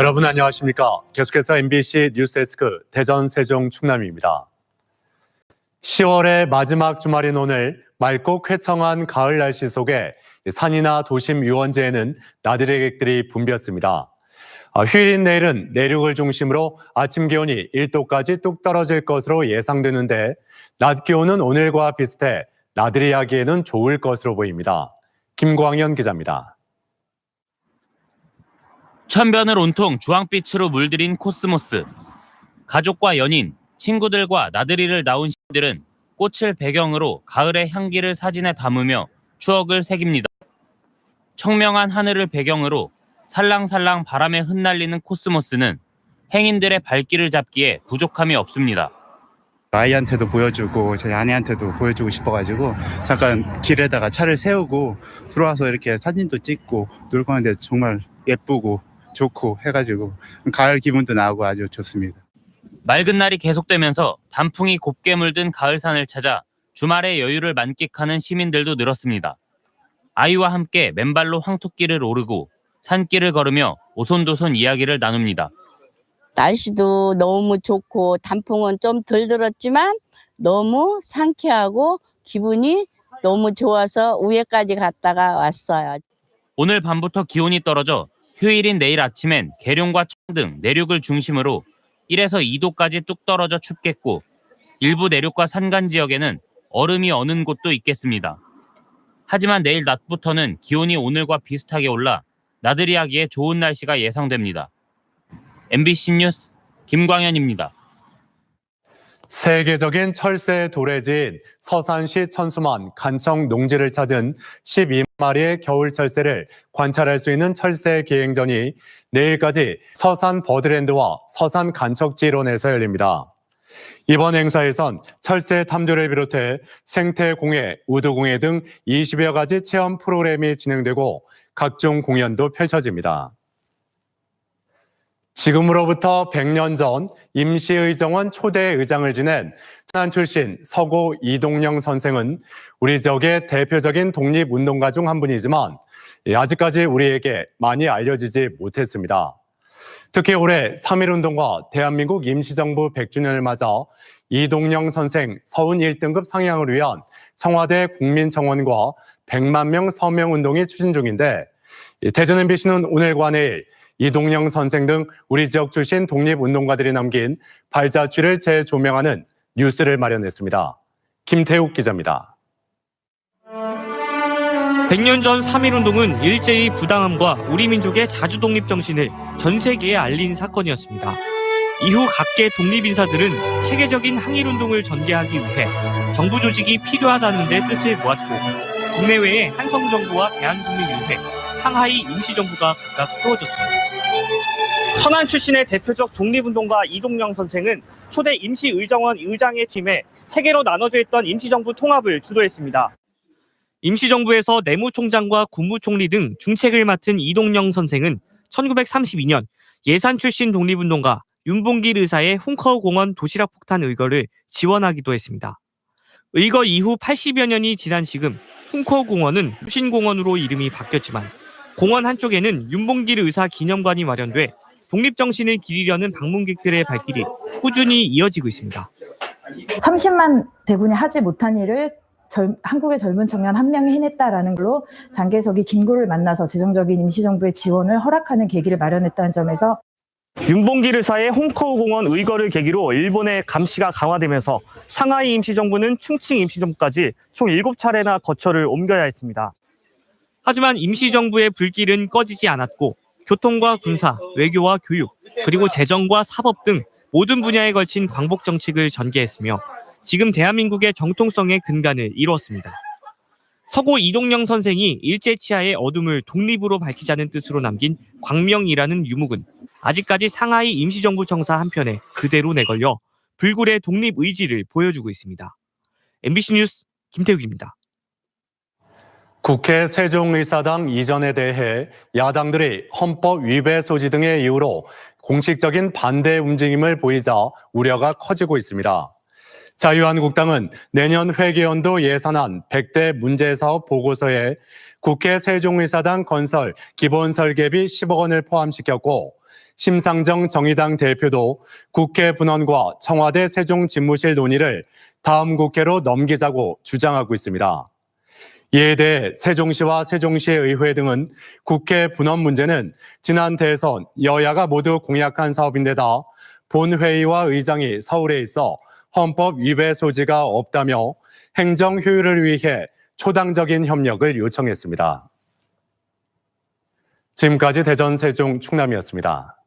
여러분 안녕하십니까? 계속해서 MBC 뉴스데스크 대전 세종 충남입니다. 10월의 마지막 주말인 오늘 맑고 쾌청한 가을 날씨 속에 산이나 도심 유원지에는 나들이객들이 붐볐습니다. 아, 휴일인 내일은 내륙을 중심으로 아침 기온이 1도까지 뚝 떨어질 것으로 예상되는데 낮 기온은 오늘과 비슷해 나들이 하기에는 좋을 것으로 보입니다. 김광현 기자입니다. 천변을 온통 주황빛으로 물들인 코스모스. 가족과 연인, 친구들과 나들이를 나온 시들은 꽃을 배경으로 가을의 향기를 사진에 담으며 추억을 새깁니다. 청명한 하늘을 배경으로 살랑살랑 바람에 흩날리는 코스모스는 행인들의 발길을 잡기에 부족함이 없습니다. 아이한테도 보여주고 저희 아내한테도 보여주고 싶어가지고 잠깐 길에다가 차를 세우고 들어와서 이렇게 사진도 찍고 놀고 하는데 정말 예쁘고 좋고 해가지고 가을 기분도 나고 아주 좋습니다. 맑은 날이 계속되면서 단풍이 곱게 물든 가을산을 찾아 주말의 여유를 만끽하는 시민들도 늘었습니다. 아이와 함께 맨발로 황토길을 오르고 산길을 걸으며 오손도손 이야기를 나눕니다. 날씨도 너무 좋고 단풍은 좀 덜 들었지만 너무 상쾌하고 기분이 너무 좋아서 우회까지 갔다가 왔어요. 오늘 밤부터 기온이 떨어져 휴일인 내일 아침엔 계룡과 청등 내륙을 중심으로 1에서 2도까지 뚝 떨어져 춥겠고 일부 내륙과 산간 지역에는 얼음이 어는 곳도 있겠습니다. 하지만 내일 낮부터는 기온이 오늘과 비슷하게 올라 나들이 하기에 좋은 날씨가 예상됩니다. MBC 뉴스 김광현입니다. 세계적인 철새 도래지인 서산시 천수만 간청 농지를 찾은 12마리의 겨울 철새를 관찰할 수 있는 철새 기행전이 내일까지 서산 버드랜드와 서산 간척지론에서 열립니다. 이번 행사에선 철새 탐조를 비롯해 생태공예, 우두공예 등 20여 가지 체험 프로그램이 진행되고 각종 공연도 펼쳐집니다. 지금으로부터 100년 전 임시의정원 초대 의장을 지낸 천안 출신 서고 이동영 선생은 우리 지역의 대표적인 독립운동가 중 한 분이지만 예, 아직까지 우리에게 많이 알려지지 못했습니다. 특히 올해 3.1운동과 대한민국 임시정부 100주년을 맞아 이동영 선생 서훈 1등급 상향을 위한 청와대 국민청원과 100만 명 서명 운동이 추진 중인데 이 대전 MBC는 오늘과 내일 이동영 선생 등 우리 지역 출신 독립운동가들이 남긴 발자취를 재조명하는 뉴스를 마련했습니다. 김태욱 기자입니다. 100년 전 3.1운동은 일제의 부당함과 우리 민족의 자주독립 정신을 전 세계에 알린 사건이었습니다. 이후 각계 독립인사들은 체계적인 항일운동을 전개하기 위해 정부 조직이 필요하다는 데 뜻을 모았고 국내외에 한성정부와 대한국민의회, 상하이 임시정부가 각각 세워졌습니다. 천안 출신의 대표적 독립운동가 이동영 선생은 초대 임시의정원 의장의 팀에 세계로 나눠져 있던 임시정부 통합을 주도했습니다. 임시정부에서 내무총장과 국무총리 등 중책을 맡은 이동영 선생은 1932년 예산 출신 독립운동가 윤봉길 의사의 훈커 공원 도시락 폭탄 의거를 지원하기도 했습니다. 의거 이후 80여 년이 지난 지금 훈커 공원은 후신공원으로 이름이 바뀌었지만 공원 한쪽에는 윤봉길 의사 기념관이 마련돼 독립정신을 기리려는 방문객들의 발길이 꾸준히 이어지고 있습니다. 30만 대군이 하지 못한 일을 젊- 한국의 젊은 청년 한 명이 해냈다라는 걸로 장개석이 김구를 만나서 재정적인 임시정부의 지원을 허락하는 계기를 마련했다는 점에서 윤봉길 의사의 홍커우 공원 의거를 계기로 일본의 감시가 강화되면서 상하이 임시정부는 충칭 임시정부까지 총 7차례나 거처를 옮겨야 했습니다. 하지만 임시정부의 불길은 꺼지지 않았고 교통과 군사, 외교와 교육, 그리고 재정과 사법 등 모든 분야에 걸친 광복 정책을 전개했으며 지금 대한민국의 정통성의 근간을 이루었습니다. 서고 이동영 선생이 일제 치하의 어둠을 독립으로 밝히자는 뜻으로 남긴 광명이라는 유목은 아직까지 상하이 임시정부 청사 한편에 그대로 내걸려 불굴의 독립 의지를 보여주고 있습니다. MBC 뉴스 김태욱입니다. 국회 세종의사당 이전에 대해 야당들이 헌법 위배 소지 등의 이유로 공식적인 반대 움직임을 보이자 우려가 커지고 있습니다. 자유한국당은 내년 회계연도 예산안 100대 문제사업 보고서에 국회 세종의사당 건설 기본 설계비 10억 원을 포함시켰고 심상정 정의당 대표도 국회 분원과 청와대 세종집무실 논의를 다음 국회로 넘기자고 주장하고 있습니다. 이에 대해 세종시와 세종시의회 등은 국회 분원 문제는 지난 대선 여야가 모두 공약한 사업인데다 본회의와 의장이 서울에 있어 헌법 위배 소지가 없다며 행정 효율을 위해 초당적인 협력을 요청했습니다. 지금까지 대전 세종 충남이었습니다.